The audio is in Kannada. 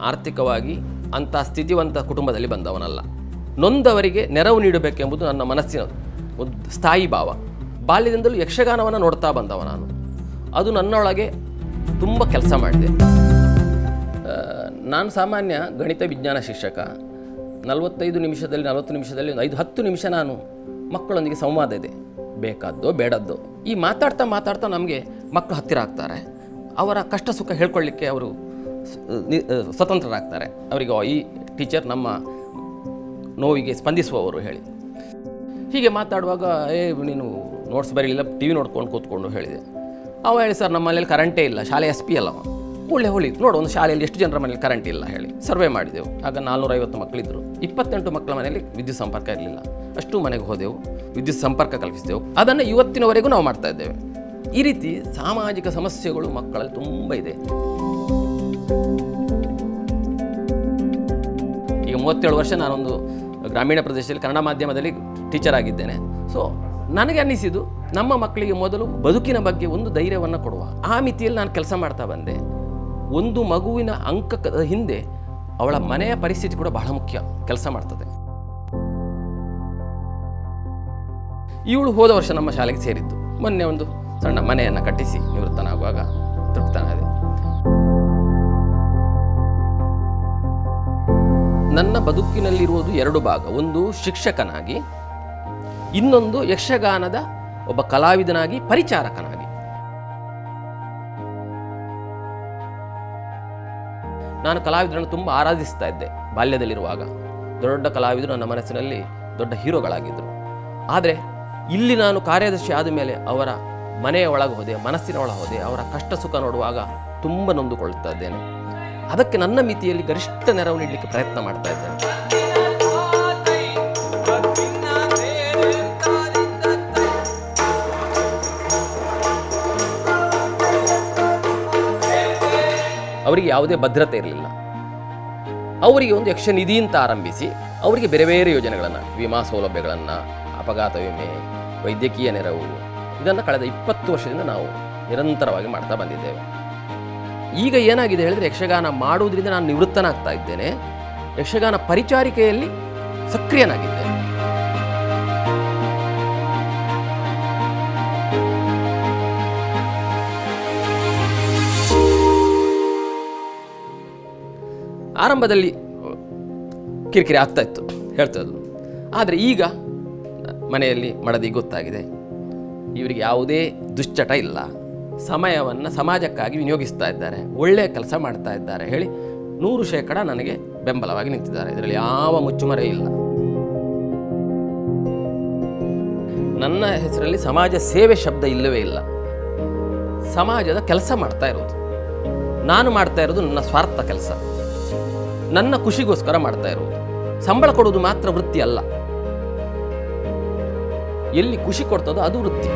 ಆರ್ಥಿಕವಾಗಿ ಅಂಥ ಸ್ಥಿತಿವಂತ ಕುಟುಂಬದಲ್ಲಿ ಬಂದವನಲ್ಲ. ನೊಂದವರಿಗೆ ನೆರವು ನೀಡಬೇಕೆಂಬುದು ನನ್ನ ಮನಸ್ಸಿನ ಸ್ಥಾಯಿ ಭಾವ. ಬಾಲ್ಯದಿಂದಲೂ ಯಕ್ಷಗಾನವನ್ನು ನೋಡ್ತಾ ಬಂದವ ನಾನು. ಅದು ನನ್ನೊಳಗೆ ತುಂಬ ಕೆಲಸ ಮಾಡಿದೆ. ನಾನು ಸಾಮಾನ್ಯ ಗಣಿತ ವಿಜ್ಞಾನ ಶಿಕ್ಷಕ. ನಲವತ್ತೈದು ನಿಮಿಷದಲ್ಲಿ, ನಲವತ್ತು ನಿಮಿಷದಲ್ಲಿ, ಒಂದು ಐದು, ಹತ್ತು ನಿಮಿಷ ನಾನು ಮಕ್ಕಳೊಂದಿಗೆ ಸಂವಾದ ಇದೆ. ಬೇಕಾದ್ದೋ, ಬೇಡದ್ದೋ. ಈ ಮಾತಾಡ್ತಾ ಮಾತಾಡ್ತಾ ನಮಗೆ ಮಕ್ಕಳು ಹತ್ತಿರ ಆಗ್ತಾರೆ. ಅವರ ಕಷ್ಟ ಸುಖ ಹೇಳ್ಕೊಳ್ಳಿಕ್ಕೆ ಅವರು ಸ್ವತಂತ್ರರಾಗ್ತಾರೆ. ಅವರಿಗೆ ಈ ಟೀಚರ್ ನಮ್ಮ ನೋವಿಗೆ ಸ್ಪಂದಿಸುವವರು ಹೇಳಿ. ಹೀಗೆ ಮಾತಾಡುವಾಗ, ಏ, ನೀನು ನೋಟ್ಸ್ ಬರೀಲಿಲ್ಲ ಟಿ ವಿ ನೋಡ್ಕೊಂಡು ಕೂತ್ಕೊಂಡು ಹೇಳಿದೆ. ಅವ ಹೇಳಿ, ಸರ್, ನಮ್ಮ ಮನೇಲಿ ಕರೆಂಟೇ ಇಲ್ಲ, ಶಾಲೆ ಎಸ್ ಪಿ ಅಲ್ಲವ ಒಳ್ಳೆ ಹೊಳಿ, ನೋಡು, ಒಂದು ಶಾಲೆಯಲ್ಲಿ ಎಷ್ಟು ಜನರ ಮನೇಲಿ ಕರೆಂಟ್ ಇಲ್ಲ ಹೇಳಿ. ಸರ್ವೆ ಮಾಡಿದೆವು. ಆಗ ನಾನ್ನೂರೈವತ್ತು ಮಕ್ಕಳಿದ್ದರು ಇಪ್ಪತ್ತೆಂಟು ಮಕ್ಕಳ ಮನೆಯಲ್ಲಿ ವಿದ್ಯುತ್ ಸಂಪರ್ಕ ಇರಲಿಲ್ಲ. ಅಷ್ಟು ಮನೆಗೆ ಹೋದೆವು, ವಿದ್ಯುತ್ ಸಂಪರ್ಕ ಕಲ್ಪಿಸಿದೆವು. ಅದನ್ನು ಇವತ್ತಿನವರೆಗೂ ನಾವು ಮಾಡ್ತಾ ಇದ್ದೇವೆ. ಈ ರೀತಿ ಸಾಮಾಜಿಕ ಸಮಸ್ಯೆಗಳು ಮಕ್ಕಳಲ್ಲಿ ತುಂಬ ಇದೆ. ಈಗ ಮೂವತ್ತೇಳು ವರ್ಷ ನಾನೊಂದು ಗ್ರಾಮೀಣ ಪ್ರದೇಶದಲ್ಲಿ ಕನ್ನಡ ಮಾಧ್ಯಮದಲ್ಲಿ ಟೀಚರ್ ಆಗಿದ್ದೇನೆ. ಸೊ ನನಗೆ ಅನ್ನಿಸಿದ್ದು ನಮ್ಮ ಮಕ್ಕಳಿಗೆ ಮೊದಲು ಬದುಕಿನ ಬಗ್ಗೆ ಒಂದು ಧೈರ್ಯವನ್ನು ಕೊಡುವ. ಆ ಮಿತಿಯಲ್ಲಿ ನಾನು ಕೆಲಸ ಮಾಡ್ತಾ ಬಂದೆ. ಒಂದು ಮಗುವಿನ ಅಂಕದ ಹಿಂದೆ ಅವಳ ಮನೆಯ ಪರಿಸ್ಥಿತಿ ಕೂಡ ಬಹಳ ಮುಖ್ಯ. ಕೆಲಸ ಮಾಡ್ತದೆ. ಇವಳು ಹೋದ ವರ್ಷ ನಮ್ಮ ಶಾಲೆಗೆ ಸೇರಿದ್ದು. ಮೊನ್ನೆ ಒಂದು ಸಣ್ಣ ಮನೆಯನ್ನು ಕಟ್ಟಿಸಿ ನಿವೃತ್ತನಾಗುವಾಗ ತೃಪ್ತನಾದೆ. ನನ್ನ ಬದುಕಿನಲ್ಲಿರುವುದು ಎರಡು ಭಾಗ. ಒಂದು ಶಿಕ್ಷಕನಾಗಿ, ಇನ್ನೊಂದು ಯಕ್ಷಗಾನದ ಒಬ್ಬ ಕಲಾವಿದನಾಗಿ, ಪರಿಚಾರಕನಾಗಿ. ನಾನು ಕಲಾವಿದರನ್ನು ತುಂಬ ಆರಾಧಿಸ್ತಾ ಇದ್ದೆ ಬಾಲ್ಯದಲ್ಲಿರುವಾಗ. ದೊಡ್ಡ ಕಲಾವಿದರು ನನ್ನ ಮನಸ್ಸಿನಲ್ಲಿ ದೊಡ್ಡ ಹೀರೋಗಳಾಗಿದ್ದರು. ಆದರೆ, ಇಲ್ಲಿ ನಾನು ಕಾರ್ಯದರ್ಶಿ ಆದ ಮೇಲೆ ಅವರ ಮನೆಯ ಒಳಗೆ ಹೋದೆ, ಮನಸ್ಸಿನ ಒಳಗೆ ಹೋದೆ, ಅವರ ಕಷ್ಟ ಸುಖ ನೋಡುವಾಗ ತುಂಬ ನೊಂದುಕೊಳ್ತಾ ಇದ್ದೇನೆ. ಅದಕ್ಕೆ ನನ್ನ ಮಿತಿಯಲ್ಲಿ ಗರಿಷ್ಠ ನೆರವು ನೀಡಲಿಕ್ಕೆ ಪ್ರಯತ್ನ ಮಾಡ್ತಾ ಇದ್ದೇನೆ. ಅವರಿಗೆ ಯಾವುದೇ ಭದ್ರತೆ ಇರಲಿಲ್ಲ. ಅವರಿಗೆ ಒಂದು ಯಕ್ಷ ನಿಧಿ ಅಂತ ಆರಂಭಿಸಿ, ಅವರಿಗೆ ಬೇರೆ ಬೇರೆ ಯೋಜನೆಗಳನ್ನು, ವಿಮಾ ಸೌಲಭ್ಯಗಳನ್ನು, ಅಪಘಾತ ವಿಮೆ, ವೈದ್ಯಕೀಯ ನೆರವು, ಇದನ್ನು ಕಳೆದ ಇಪ್ಪತ್ತು ವರ್ಷದಿಂದ ನಾವು ನಿರಂತರವಾಗಿ ಮಾಡ್ತಾ ಬಂದಿದ್ದೇವೆ. ಈಗ ಏನಾಗಿದೆ ಹೇಳಿದ್ರೆ ಯಕ್ಷಗಾನ ಮಾಡುವುದರಿಂದ ನಾನು ನಿವೃತ್ತನಾಗ್ತಾ ಇದ್ದೇನೆ. ಯಕ್ಷಗಾನ ಪರಿಚಾರಿಕೆಯಲ್ಲಿ ಸಕ್ರಿಯನಾಗಿದ್ದೇನೆ ಆರಂಭದಲ್ಲಿ ಕಿರಿಕಿರಿ ಆಗ್ತಾ ಇತ್ತು, ಹೇಳ್ತಾ ಇದ್ರು. ಆದರೆ ಈಗ ಮನೆಯಲ್ಲಿ ಮಡದಿ ಗೊತ್ತಾಗಿದೆ. ಇವರಿಗೆ ಯಾವುದೇ ದುಶ್ಚಟ ಇಲ್ಲ. ಸಮಯವನ್ನು ಸಮಾಜಕ್ಕಾಗಿ ವಿನಿಯೋಗಿಸ್ತಾ ಇದ್ದಾರೆ ಒಳ್ಳೆಯ ಕೆಲಸ ಮಾಡ್ತಾ ಇದ್ದಾರೆ ಹೇಳಿ ನೂರು ಶೇಕಡ ನನಗೆ ಬೆಂಬಲವಾಗಿ ನಿಂತಿದ್ದಾರೆ. ಇದರಲ್ಲಿ ಯಾವ ಮುಚ್ಚುಮರೆ ಇಲ್ಲ. ನನ್ನ ಹೆಸರಲ್ಲಿ ಸಮಾಜ ಸೇವೆ ಶಬ್ದ ಇಲ್ಲವೇ ಇಲ್ಲ. ಸಮಾಜದ ಕೆಲಸ ಮಾಡ್ತಾ ಇರೋದು. ನಾನು ಮಾಡ್ತಾ ಇರೋದು ನನ್ನ ಸ್ವಾರ್ಥ ಕೆಲಸ. ನನ್ನ ಖುಷಿಗೋಸ್ಕರ ಮಾಡ್ತಾ ಇರೋದು. ಸಂಬಳ ಕೊಡೋದು ಮಾತ್ರ ವೃತ್ತಿ ಅಲ್ಲ. ಎಲ್ಲಿ ಖುಷಿ ಕೊಡ್ತದೋ ಅದು ವೃತ್ತಿ.